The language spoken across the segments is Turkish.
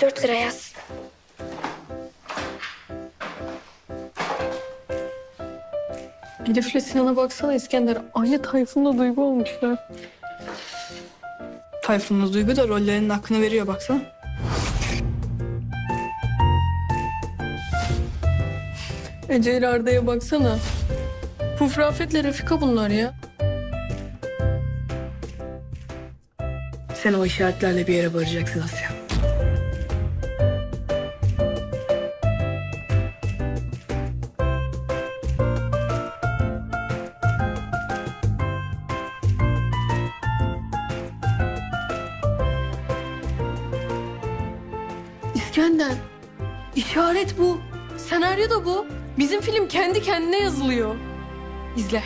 44 lira yaz. Elif'le Sinan'a baksana İskender. Aynı Tayfun'la Duygu olmuşlar. Tayfun'la Duygu da rollerinin hakkını veriyor baksana. Ece ile Arda'ya baksana. Puf Rafet'le Refika bunlar ya. Sen o işaretlerle bir yere varacaksın Asya. İskender. işaret bu. Senaryo da bu. Bizim film kendi kendine yazılıyor. İzle.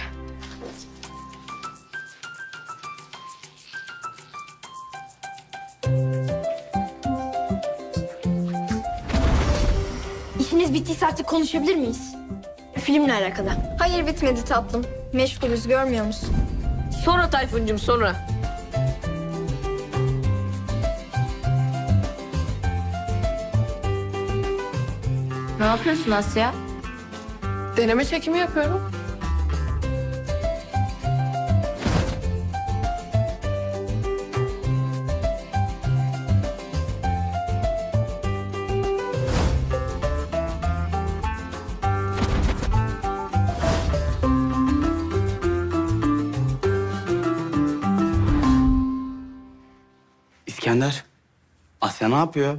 İşiniz bittiyse artık konuşabilir miyiz? Filmle alakalı. Hayır bitmedi tatlım. Meşgulüz görmüyor musun? Sonra Tayfun'cum sonra. Ne yapıyorsun Asya? Deneme çekimi yapıyorum. İskender, Asya ne yapıyor?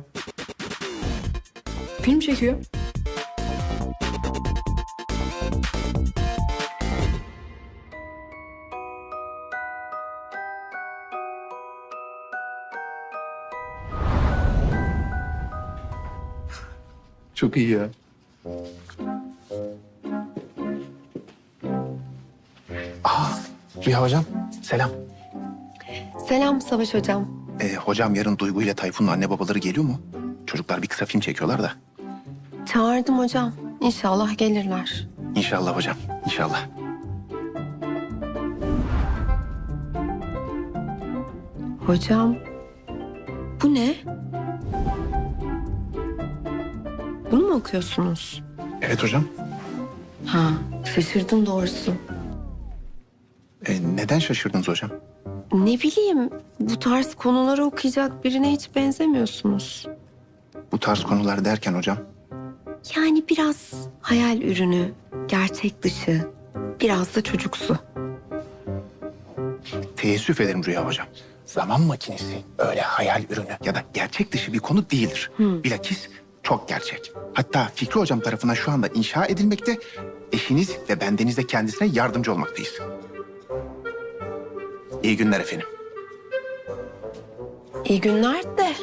Film çekiyor. Çok iyi ya. Aa, Rüya hocam, selam. Selam Savaş Hocam. Ee, hocam yarın Duygu ile Tayfun'un anne babaları geliyor mu? Çocuklar bir kısa film çekiyorlar da. Çağırdım hocam. İnşallah gelirler. İnşallah hocam, inşallah. Hocam, bu ne? Bunu mu okuyorsunuz? Evet hocam. Ha, şaşırdım doğrusu. Ee, neden şaşırdınız hocam? Ne bileyim, bu tarz konuları okuyacak birine hiç benzemiyorsunuz. Bu tarz konular derken hocam. Yani biraz hayal ürünü, gerçek dışı, biraz da çocuksu. Teessüf ederim Rüya hocam. Zaman makinesi öyle hayal ürünü ya da gerçek dışı bir konu değildir. Bilakis çok gerçek. Hatta Fikri hocam tarafından şu anda inşa edilmekte. Eşiniz ve bendeniz de kendisine yardımcı olmaktayız. İyi günler efendim. İyi günler de